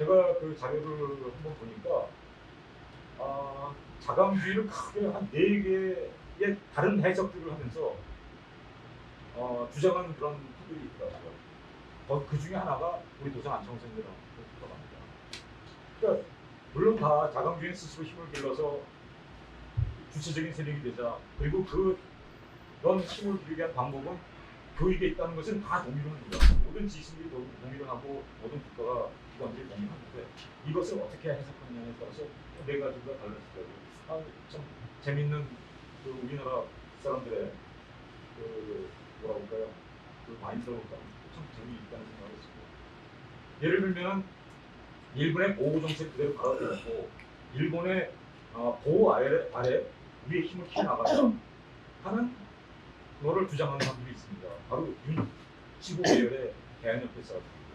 제가 그 자료를 한번 보니까 아, 자강주의를 크게 한네 개의 다른 해석들을 하면서 어, 주장하는 그런 분들이 있더라고요. 어, 그 중에 하나가 우리 도산 안청생이라고 들어갑니다. 그러니까 물론 다 자강주의 스스로 힘을 길러서 주체적인 세력이 되자 그리고 그 그런 힘을 기르기 위한 방법은 교육에 있다는 것은 다 동의를 합니다. 모든 지식인들이 동- 동의를 하고 모든 국가가 기관들이 하는데 이것을 어떻게 해석하느냐에 따라서 네 가지가 거예요. 아, 참 재밌는 그 우리나라 사람들의 그 뭐라고 할까요? 그 마인드가 참 재미있다는 생각을 했습니다. 예를 들면 일본의 보호 정책 그대로 받아들였고 일본의 어, 보호 아래, 아래 우리의 힘을 키워나가자 하는 거를 주장하는 사람들이 있습니다. 바로 윤 치고 계열의 대한협회 사람들입니다.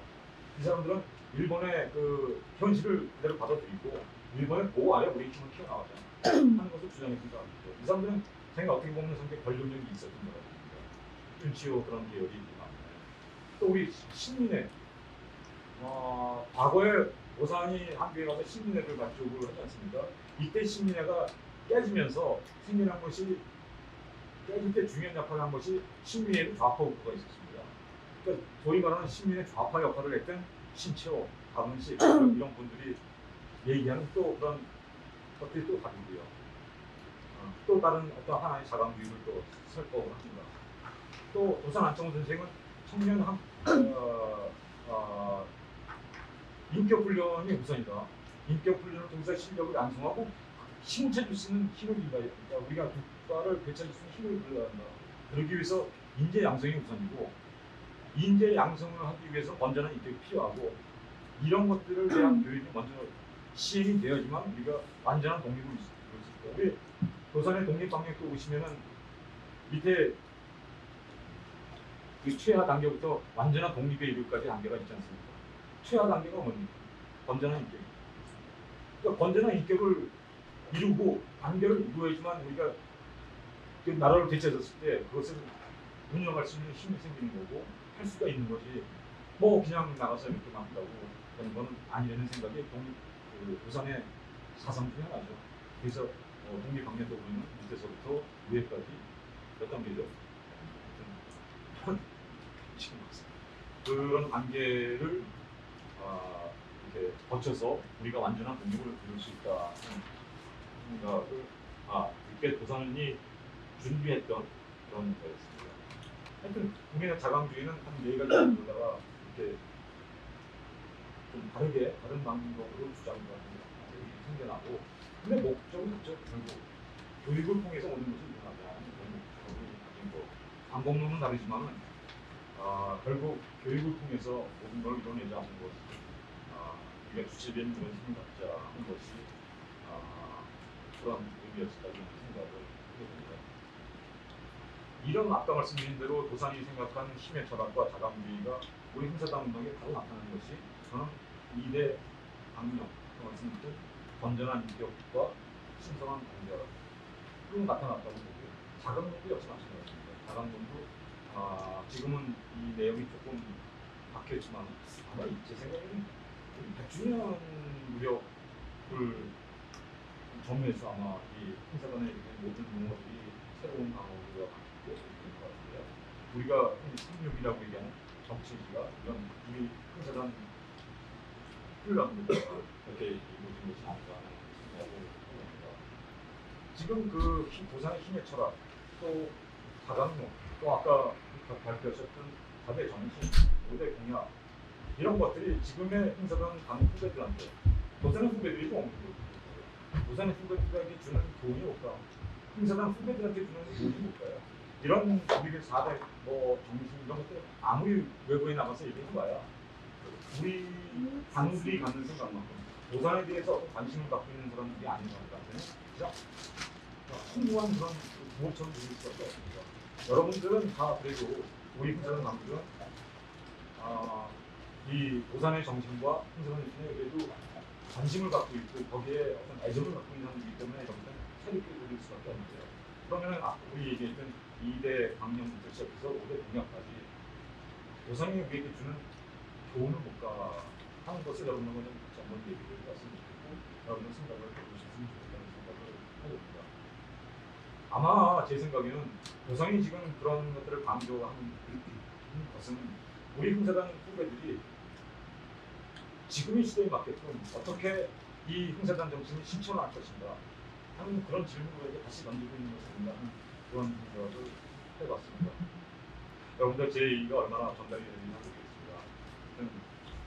이 사람들은 일본의 그 현실을 그대로 받아들이고 일본의 보호 아래 우리의 힘을 키워나가자 하는 것을 주장했던 사람들이죠. 이 사람들은 생각 어떻게 보면 상당히 권력력이 있었던 사람들입니다. 윤치호 그런 계열이 또 우리 신민회 어, 과거에 오산이 한국에 가서 신민회를 가지고 하지 않습니까? 이때 신민회가 깨지면서 생겨난 것이 깨질 때 중요한 역할을 한 것이 신민회의 좌파 국가가 있었습니다. 그러니까 소위 말하는 신민의 좌파 역할을 했던 신채호, 박은식 이런, 분들이 얘기하는 또 그런 것들이 또 다르고요. 어, 또 다른 어떤 하나의 자강주의를 또 설법을 합니다. 또 도산 안정호 선생은 청년 한 어, 어, 인격 훈련이 우선이다. 인격 훈련을 통해서 실력을 양성하고 힘을 찾을 수 있는 힘을 길러야 된다. 우리가 국가를 되찾을 수 있는 힘을 길러야 한다. 그러기 위해서 인재 양성이 우선이고 인재 양성을 하기 위해서 먼저는 인격이 필요하고 이런 것들을 대한 교육이 먼저 시행이 되어야지만 우리가 완전한 독립을 수 있다. 우리 도산의 독립방역도 보시면은 밑에 그 최하 단계부터 완전한 독립에 이르기까지 단계가 있지 않습니까? 최하 단계가 뭡니까? 건전한 인격. 그러니까 건전한 인격을 이루고 단계를 이루어야지만 우리가 그 나라를 되찾았을 때 그것을 운영할 수 있는 힘이 생기는 거고 할 수가 있는 거지. 뭐 그냥 나가서 이렇게 만다고 그런 거는 아니라는 생각이 독립 그 부산의 사상 중에 하나죠. 그래서 어, 독립 방면도 보면 밑에서부터 위에까지 몇 단계죠? 지금 그런 단계를 아, 이렇게 거쳐서 우리가 완전한 독립을 이룰 수 있다. 생각을 아 이렇게 도산이 준비했던 그런 거였습니다. 하여튼 우리나라 자강주의는 한네 가지 정도다가 이렇게 좀 다르게 다른 방법으로 주장을 하는 것들이 생겨나고 근데 목적은 같죠. 결국 교육을 통해서 오는 가진 거 방법론은 다르지만은 아, 결국 교육을 통해서 모든 걸 이뤄내자 하는 것, 아, 우리가 주체된 힘을 갖자 하는 것이 아, 그런 의미였다고 생각을 됩니다. 이런 아까 말씀드린 대로 도산이 생각한 힘의 철학과 자강주의가 우리 hin사당 운동에 바로 나타나는 것이 저는 이대 강령, 말씀드린 건전한 인격과 신성한 공격으로 나타났다고 보고요. 자강론도 역시 마찬가지입니다. 자강론도 아, 지금은 이 내용이 조금 바뀌었지만 아마 제 생각에는 100주년 무렵을 전후해서 아마 이 행사단의 모든 용어들이 새로운 방어가 바뀌게 된 것 같은데요. 우리가 상륙이라고 얘기하는 정치지가 이런 우리 행사단 훈련부터 이렇게 이루어진 것이 해봅니다. 지금 그 힘, 도산의 힘의 철학 또 다강론 또 아까 발표하셨던 답의 정신, 오대 공약 이런 것들이 지금의 행사단 당 후배들한테 도산의 후배들이 좀. 도산의 후배들에게 주는 교훈이 뭘까? 행사단 후배들한테 주는 교훈이 뭘까요? 이런 우리의 4대 뭐 정신 이런 것들 아무리 외부에 나가서 얘기해 봐야 우리 당들이 갖는 생각만큼 도산에 대해서 관심을 갖고 있는 사람들이 아닌 것 같아요. 그죠? 풍부한 그런 무엇처럼 들릴 수밖에 없습니다. 여러분들은 다 그래도 우리 행사단 남들은 아, 이 도산의 정신과 행사단의 정신에 그래도 관심을 갖고 있고 거기에 어떤 애정을 갖고 있는 사람이기 때문에 여기서 새롭게 돌릴 수밖에 없는데요. 그러면은 아, 우리 얘기했던 2대 강령부터 시작해서 5대 공약까지 도산이 우리에게 주는 교훈은 뭘까 하는 것을 여러분하고는 같이 한번 얘기를 해봤으면 좋겠고 여러분의 생각을 해보셨으면 좋겠다는 생각을 해봅니다. 아마 제 생각에는 여성이 지금 그런 것들을 강조하는 것은 우리 흥사단 후배들이 지금의 시대에 맞게끔 어떻게 이 흥사단 정신을 실천할 것인가 하는 그런 질문을 다시 던지고 있는 하는 그런 생각을 해봤습니다. 여러분들 제 얘기가 얼마나 전달이 되는지 모르겠습니다.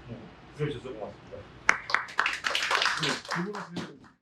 뭐 들어주셔서 고맙습니다. 네,